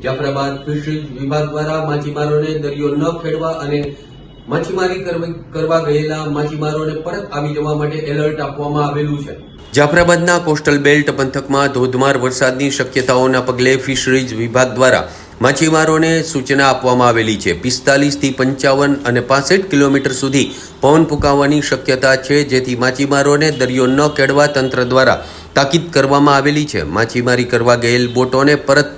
Jafrabad fisheries વિભાગ દ્વારા માછીમારોને દરિયો ન ખેડવા અને માછીમારી કરવા ગયેલા માછીમારોને પરત આવી જવા માટે એલર્ટ આપવામાં આવેલું છે. જાફરાબાદના કોસ્ટલ બેલ્ટ પંથકમાં ધોધમાર વરસાદની શક્યતાઓના પગલે ફિશરીઝ વિભાગ દ્વારા માછીમારોને સૂચના આપવામાં આવેલી છે. પિસ્તાલીસથી પંચાવન અને પાસઠ કિલોમીટર સુધી પવન ફૂંકાવાની શક્યતા છે, જેથી માછીમારોને દરિયો ન ખેડવા તંત્ર દ્વારા તાકીદ કરવામાં આવેલી છે. માછીમારી કરવા ગયેલ બોટોને પરત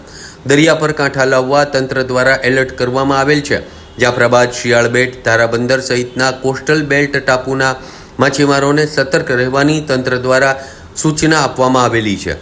દરિયા પર કાંઠા લાવવા તંત્ર દ્વારા એલર્ટ કરવામાં આવેલ છે. જાફરાબાદ, શિયાળબેટ, ધારાબંદર સહિતના કોસ્ટલ બેલ્ટ ટાપુના માછીમારોને સતર્ક રહેવાની તંત્ર દ્વારા સૂચના આપવામાં આવેલી છે.